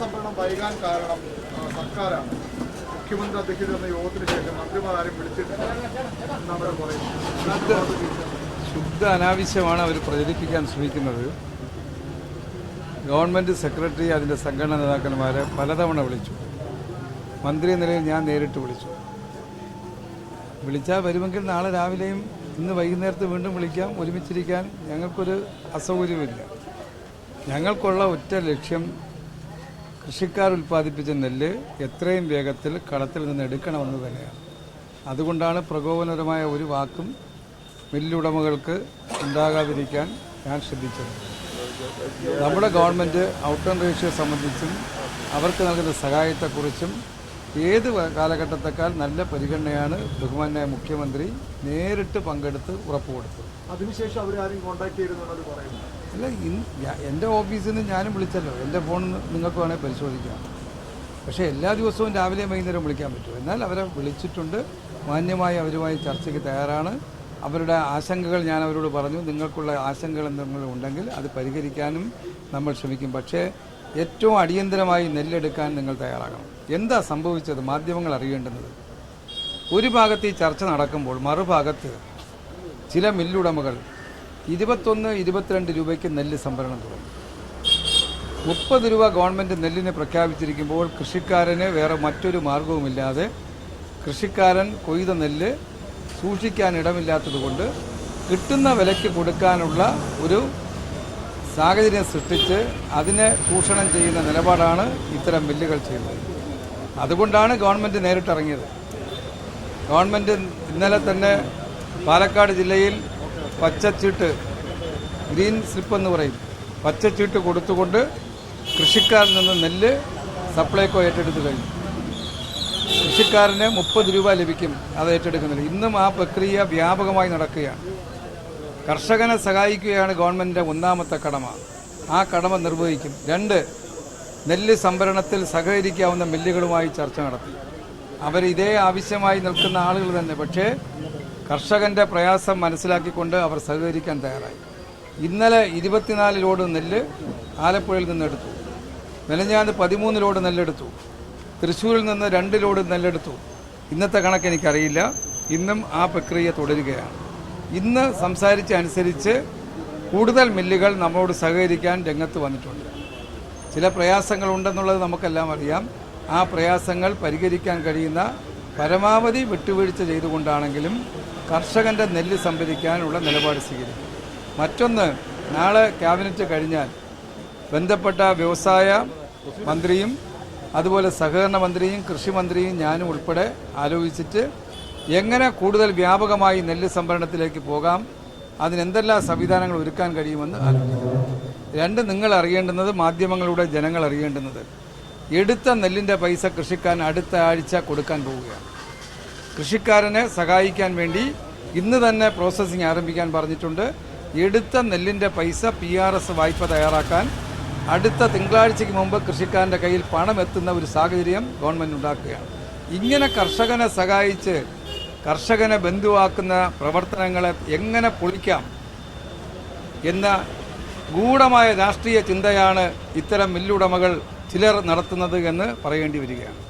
സംഭരണം വൈകാൻ കാരണം സർക്കാരാണ്. മുഖ്യമന്ത്രി അധ്യക്ഷത എന്ന യോഗത്തിന് ശേഷം മന്ത്രിമാരും വിളിച്ചിട്ടില്ല. ശുദ്ധ അനാവശ്യമാണ് അവർ പ്രചരിപ്പിക്കാൻ ശ്രമിക്കുന്നത്. ഗവൺമെന്റ് സെക്രട്ടറി അതിന്റെ സംഘടനാ നേതാക്കന്മാരെ പലതവണ വിളിച്ചു. മന്ത്രി നിലയിൽ ഞാൻ നേരിട്ട് വിളിച്ചു. വിളിച്ചാൽ വരുമെങ്കിൽ നാളെ രാവിലെയും ഇന്ന് വൈകുന്നേരത്ത് വീണ്ടും വിളിക്കാം ഒരുമിച്ചിരിക്കാൻ. ഞങ്ങൾക്കൊരു അസൗകര്യമില്ല ഞങ്ങൾക്കുള്ള ഒറ്റ ലക്ഷ്യം കൃഷിക്കാർ ഉൽപ്പാദിപ്പിച്ച നെല്ല് എത്രയും വേഗത്തിൽ കളത്തിൽ നിന്ന് എടുക്കണമെന്ന് തന്നെയാണ്. അതുകൊണ്ടാണ് പ്രകോപനപരമായ ഒരു വാക്കും മില്ലുടമകൾക്ക് ഉണ്ടാകാതിരിക്കാൻ ഞാൻ ശ്രദ്ധിച്ചത്. നമ്മുടെ ഗവൺമെന്റ് ഔട്ട് ആൻഡ് റേഷ്യോ സംബന്ധിച്ചും അവർക്ക് നൽകുന്ന സഹായത്തെക്കുറിച്ചും ഏത് കാലഘട്ടത്തെക്കാൾ നല്ല പരിഗണനയാണ് ബഹുമാനായ മുഖ്യമന്ത്രി നേരിട്ട് പങ്കെടുത്ത് ഉറപ്പ് കൊടുത്തത് അതിനുശേഷം അവരാരും കോൺടാക്ട് ചെയ്തു പറയുന്നത് അല്ല ഇന്ന് എന്റെ ഓഫീസിൽ നിന്ന് ഞാനും വിളിച്ചല്ലോ. എന്റെ ഫോൺ നിങ്ങൾക്ക് വേണേൽ പരിശോധിക്കാം. പക്ഷേ എല്ലാ ദിവസവും രാവിലെ വൈകുന്നേരം വിളിക്കാൻ പറ്റും. എന്നാൽ അവരെ വിളിച്ചിട്ടുണ്ട്. മാന്യമായി അവരുമായി ചർച്ചയ്ക്ക് തയ്യാറാണ്. അവരുടെ ആശങ്കകൾ ഞാൻ അവരോട് പറഞ്ഞു. നിങ്ങൾക്കുള്ള ആശങ്കകൾ എന്തെങ്കിലും ഉണ്ടെങ്കിൽ അത് പരിഹരിക്കാനും നമ്മൾ ശ്രമിക്കും. പക്ഷേ ഏറ്റവും അടിയന്തരമായി നെല്ലെടുക്കാൻ നിങ്ങൾ തയ്യാറാകണം. എന്താ സംഭവിച്ചത്? മാധ്യമങ്ങൾ അറിയേണ്ടുന്നത്. ഒരു ഭാഗത്ത് ഈ ചർച്ച നടക്കുമ്പോൾ മറുഭാഗത്ത് ചില മില്ലുടമകൾ ഇരുപത്തൊന്ന് ഇരുപത്തിരണ്ട് രൂപയ്ക്ക് നെല്ല് സംഭരണം തുടങ്ങി. മുപ്പത് രൂപ ഗവൺമെന്റ് നെല്ലിനെ പ്രഖ്യാപിച്ചിരിക്കുമ്പോൾ കൃഷിക്കാരന് വേറെ മറ്റൊരു മാർഗവുമില്ലാതെ കൃഷിക്കാരൻ കൊയ്ത നെല്ല് സൂക്ഷിക്കാൻ ഇടമില്ലാത്തതുകൊണ്ട് കിട്ടുന്ന വിലയ്ക്ക് കൊടുക്കാനുള്ള ഒരു സാഹചര്യം സൃഷ്ടിച്ച് അതിനെ ചൂഷണം ചെയ്യുന്ന നിലപാടാണ് ഇത്തരം ബില്ലുകൾ ചെയ്യുന്നത്. അതുകൊണ്ടാണ് ഗവൺമെന്റ് നേരിട്ടിറങ്ങിയത്. ഗവൺമെന്റ് ഇന്നലെ തന്നെ പാലക്കാട് ജില്ലയിൽ പച്ചച്ചീട്ട് ഗ്രീൻ സ്ലിപ്പ് എന്ന് പറയും. പച്ചച്ചീട്ട് കൊടുത്തുകൊണ്ട് കൃഷിക്കാരിൽ നിന്ന് നെല്ല് സപ്ലൈകോ ഏറ്റെടുത്ത് കഴിഞ്ഞു. കൃഷിക്കാരന് മുപ്പത് രൂപ ലഭിക്കും അത് ഏറ്റെടുക്കുന്നില്ല ഇന്നും ആ പ്രക്രിയ വ്യാപകമായി നടക്കുകയാണ്. കർഷകനെ സഹായിക്കുകയാണ് ഗവൺമെന്റിന്റെ ഒന്നാമത്തെ കടമ. ആ കടമ നിർവഹിക്കും. രണ്ട് നെല്ല് സംഭരണത്തിൽ സഹകരിക്കാവുന്ന മില്ലുകളുമായി ചർച്ച നടത്തി. അവർ ഇതേ ആവശ്യമായി നിൽക്കുന്ന ആളുകൾ തന്നെ. പക്ഷേ കർഷകന്റെ പ്രയാസം മനസ്സിലാക്കിക്കൊണ്ട് അവർ സഹകരിക്കാൻ തയ്യാറായി. ഇന്നലെ ഇരുപത്തിനാല് ലോഡ് നെല്ല് ആലപ്പുഴയിൽ നിന്ന് എടുത്തു. മെനഞ്ഞാന്ന് പതിമൂന്ന് ലോഡ് നെല്ലെടുത്തു. തൃശ്ശൂരിൽ നിന്ന് രണ്ട് ലോഡ് നെല്ലെടുത്തു. ഇന്നത്തെ കണക്ക് എനിക്കറിയില്ല. ഇന്നും ആ പ്രക്രിയ തുടരുകയാണ്. ഇന്ന് സംസാരിച്ച അനുസരിച്ച് കൂടുതൽ മില്ലുകൾ നമ്മളോട് സഹകരിക്കാൻ രംഗത്ത് വന്നിട്ടുണ്ട്. ചില പ്രയാസങ്ങളുണ്ടെന്നുള്ളത് നമുക്കെല്ലാം അറിയാം. ആ പ്രയാസങ്ങൾ പരിഹരിക്കാൻ കഴിയുന്ന പരമാവധി വിട്ടുവീഴ്ച ചെയ്തുകൊണ്ടാണെങ്കിലും കർഷകന്റെ നെല്ല് സംഭരിക്കാനുള്ള നിലപാട് സ്വീകരിക്കും. മറ്റൊന്ന് നാളെ ക്യാബിനറ്റ് കഴിഞ്ഞാൽ ബന്ധപ്പെട്ട വ്യവസായ മന്ത്രിയും അതുപോലെ സഹകരണ മന്ത്രിയും കൃഷി മന്ത്രിയും ഞാനും ഉൾപ്പെടെ ആലോചിച്ചിട്ട് എങ്ങനെ കൂടുതൽ വ്യാപകമായി നെല്ല് സംഭരണത്തിലേക്ക് പോകാം അതിനെന്തെല്ലാം സംവിധാനങ്ങൾ ഒരുക്കാൻ കഴിയുമെന്ന് ആലോചിക്കുന്നു രണ്ട് നിങ്ങൾ അറിയേണ്ടുന്നത് മാധ്യമങ്ങളുടെ ജനങ്ങൾ അറിയേണ്ടുന്നത്. എടുത്ത നെല്ലിന്റെ പൈസ കൃഷിക്കാൻ അടുത്ത ആഴ്ച കൊടുക്കാൻ പോവുകയാണ്. കൃഷിക്കാരനെ സഹായിക്കാൻ വേണ്ടി ഇന്ന് തന്നെ പ്രോസസ്സിംഗ് ആരംഭിക്കാൻ പറഞ്ഞിട്ടുണ്ട്. എടുത്ത നെല്ലിന്റെ പൈസ പി ആർ എസ് വായ്പ തയ്യാറാക്കാൻ അടുത്ത തിങ്കളാഴ്ചയ്ക്ക് മുമ്പ് കൃഷിക്കാരന്റെ കയ്യിൽ പണം എത്തുന്ന ഒരു സാഹചര്യം ഗവൺമെന്റ് ഉണ്ടാക്കുകയാണ്. ഇങ്ങനെ കർഷകനെ സഹായിച്ച് കർഷകനെ ബന്ധുവാക്കുന്ന പ്രവർത്തനങ്ങളെ എങ്ങനെ പൊളിക്കാം എന്ന ഗൂഢമായ രാഷ്ട്രീയ ചിന്തയാണ് ഇത്തരം മില്ലുടമകൾ ചിലർ നടത്തുന്നത് എന്ന് പറയേണ്ടി വരികയാണ്.